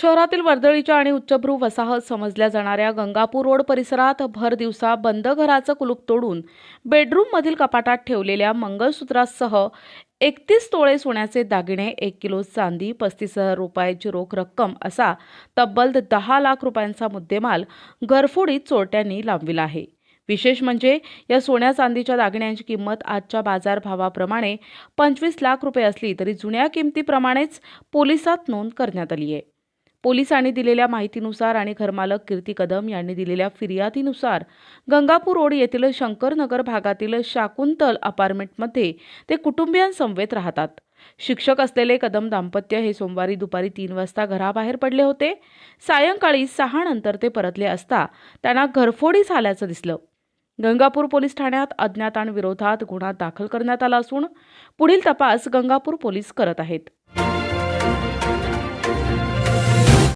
शहरातील वर्दळीच्या आणि उच्चभ्रू वसाहत समजल्या जाणाऱ्या गंगापूर रोड परिसरात भर दिवसा बंद घराचं कुलूप तोडून बेडरूममधील कपाटात ठेवलेल्या मंगळसूत्रासह एकतीस तोळे सोन्याचे दागिने एक किलो चांदी पस्तीस हजार रुपयाची रोख रक्कम असा तब्बल दहा लाख रुपयांचा मुद्देमाल घरफोडीत चोरट्यांनी लांबविला आहे. विशेष म्हणजे या सोन्या चांदीच्या दागिन्यांची किंमत आजच्या बाजारभावाप्रमाणे पंचवीस लाख रुपये असली तरी जुन्या किमतीप्रमाणेच पोलिसात नोंद करण्यात आली आहे. पोलिसांनी दिलेल्या माहितीनुसार आणि घरमालक कीर्ती कदम यांनी दिलेल्या फिर्यादीनुसार गंगापूर रोड येथील शंकरनगर भागातील शाकुंतल अपार्टमेंटमध्ये ते कुटुंबियांसमवेत राहतात. शिक्षक असलेले कदम दाम्पत्य हे सोमवारी दुपारी तीन वाजता घराबाहेर पडले होते. सायंकाळी सहा नंतर ते परतले असता त्यांना घरफोडी झाल्याचं दिसलं. गंगापूर पोलीस ठाण्यात अज्ञातांविरोधात गुन्हा दाखल करण्यात आला असून पुढील तपास गंगापूर पोलीस करत आहेत.